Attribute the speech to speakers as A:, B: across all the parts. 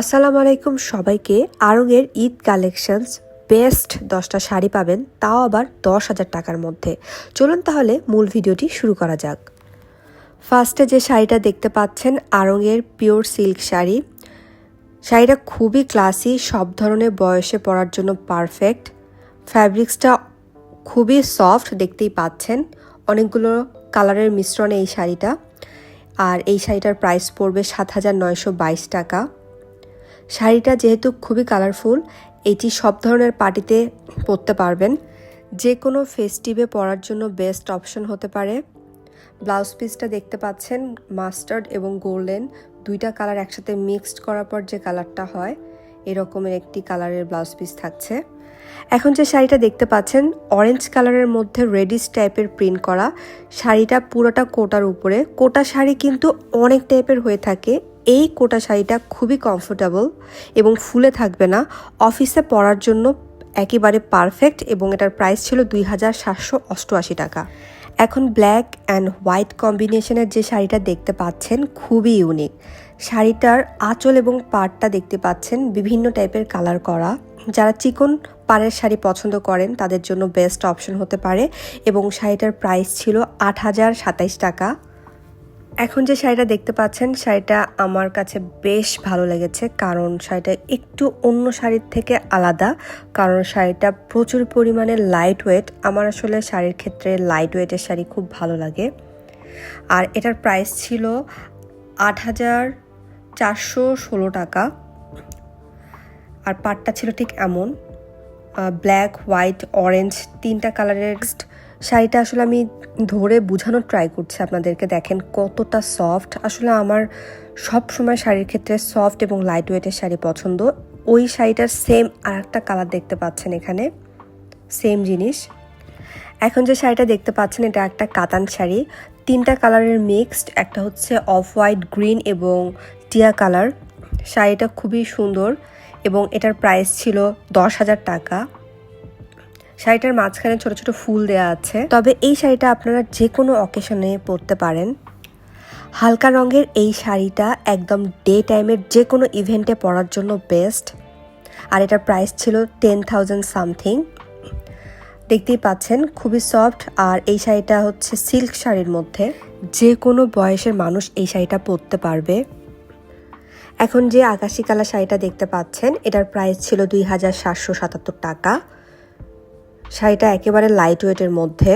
A: আসসালামু আলাইকুম সবাইকে। আরঙের ঈদ কালেকশনস বেস্ট দশটা শাড়ি পাবেন, তাও আবার দশ হাজার টাকার মধ্যে। চলুন তাহলে মূল ভিডিওটি শুরু করা যাক। ফার্স্টে যে শাড়িটা দেখতে পাচ্ছেন, আরঙের পিওর সিল্ক শাড়ি। শাড়িটা খুবই ক্লাসি, সব ধরনের বয়সে পরার জন্য পারফেক্ট। ফ্যাব্রিক্সটা খুবই সফট দেখতেই পাচ্ছেন। অনেকগুলো কালারের মিশ্রণে এই শাড়িটা। আর এই শাড়িটার প্রাইস পড়বে সাত হাজার নয়শো বাইশ টাকা। শাড়িটা যেহেতু খুবই কালারফুল এটি সব ধরনের পার্টিতে পরতে পারবেন। যে কোনো ফেস্টিভে পরার জন্য বেস্ট অপশন হতে পারে। ব্লাউজ পিসটা দেখতে পাচ্ছেন মাস্টার্ড এবং গোল্ডেন দুইটা কালার একসাথে মিক্সড করার পর যে কালারটা হয়, এরকমের একটি কালারের ব্লাউজ পিস থাকছে। এখন যে শাড়িটা দেখতে পাচ্ছেন অরেঞ্জ কালারের মধ্যে রেডিস টাইপের প্রিন্ট করা। শাড়িটা পুরোটা কোটার উপরে। কোটা শাড়ি কিন্তু অনেক টাইপের হয়ে থাকে। এই কোটা শাড়িটা খুবই কমফোর্টেবল এবং ফুলে থাকবে না। অফিসে পরার জন্য একেবারে পারফেক্ট এবং এটার প্রাইস ছিল দুই হাজার সাতশো অষ্টআশি টাকা। এখন ব্ল্যাক অ্যান্ড হোয়াইট কম্বিনেশনের যে শাড়িটা দেখতে পাচ্ছেন খুবই ইউনিক শাড়িটার আঁচল এবং পাড়টা দেখতে পাচ্ছেন বিভিন্ন টাইপের কালার করা। যারা চিকন পাড়ের শাড়ি পছন্দ করেন, তাদের জন্য বেস্ট অপশন হতে পারে এবং শাড়িটার প্রাইস ছিল আট হাজার সাতাইশ টাকা। এখন যে শাড়িটা দেখতে পাচ্ছেন, শাড়িটা আমার কাছে বেশ ভালো লেগেছে, কারণ শাড়িটা একটু অন্য শাড়ির থেকে আলাদা, কারণ শাড়িটা প্রচুর পরিমাণে লাইট ওয়েট আমার আসলে শাড়ির ক্ষেত্রে লাইট ওয়েটের শাড়ি খুব ভালো লাগে। আর এটার প্রাইস ছিল আট হাজার চারশো ষোলো টাকা। আর পাটটা ছিল ঠিক এমন ব্ল্যাক হোয়াইট অরেঞ্জ তিনটা কালারের শাড়িটা আসলে আমি ধরে বোঝানোর ট্রাই করছি আপনাদেরকে। দেখেন কতটা সফট আসলে আমার সব সময় শাড়ির ক্ষেত্রে সফট এবং লাইট ওয়েটের শাড়ি পছন্দ। ওই শাড়িটার সেম আর একটা কালার দেখতে পাচ্ছেন এখানে। সেম জিনিস। এখন যে শাড়িটা দেখতে পাচ্ছেন, এটা একটা কাতান শাড়ি। তিনটা কালারের মিক্সড একটা হচ্ছে অফ হোয়াইট গ্রিন এবং টিয়া কালার শাড়িটা খুবই সুন্দর এবং এটার প্রাইস ছিল দশ হাজার টাকা। শাড়িটার মাঝখানে ছোট ছোট ফুল দেওয়া আছে। তবে এই শাড়িটা আপনারা যে কোনো অকেশনে পরতে পারেন। হালকা রঙের এই শাড়িটা একদম ডে টাইমের যে কোনো ইভেন্টে পরার জন্য বেস্ট। আর এটার প্রাইস ছিল টেন থাউজেন্ড সামথিং। দেখতেই পাচ্ছেন, খুবই সফট। আর এই শাড়িটা হচ্ছে সিল্ক শাড়ির মধ্যে। যে কোনো বয়সের মানুষ এই শাড়িটা পরতে পারবে। এখন যে আকাশি কালার শাড়িটা দেখতে পাচ্ছেন, এটার প্রাইস ছিল দুই হাজার সাতশো সাতাত্তর টাকা। শাড়িটা একেবারে লাইট ওয়েটের মধ্যে।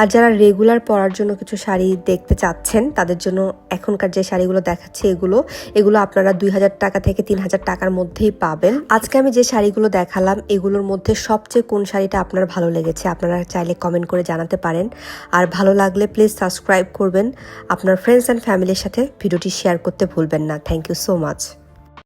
A: আর যারা রেগুলার পরার জন্য কিছু শাড়ি দেখতে চাচ্ছেন, তাদের জন্য এখনকার যে শাড়িগুলো দেখাচ্ছে এগুলো এগুলো আপনারা দুই হাজার টাকা থেকে তিন হাজার টাকার মধ্যেই পাবেন। আজকে আমি যে শাড়িগুলো দেখালাম, এগুলোর মধ্যে সবচেয়ে কোন শাড়িটা আপনার ভালো লেগেছে, আপনারা চাইলে কমেন্ট করে জানাতে পারেন। আর ভালো লাগলে প্লিজ সাবস্ক্রাইব করবেন। আপনার ফ্রেন্ডস অ্যান্ড ফ্যামিলির সাথে ভিডিওটি শেয়ার করতে ভুলবেন না। Thank you so much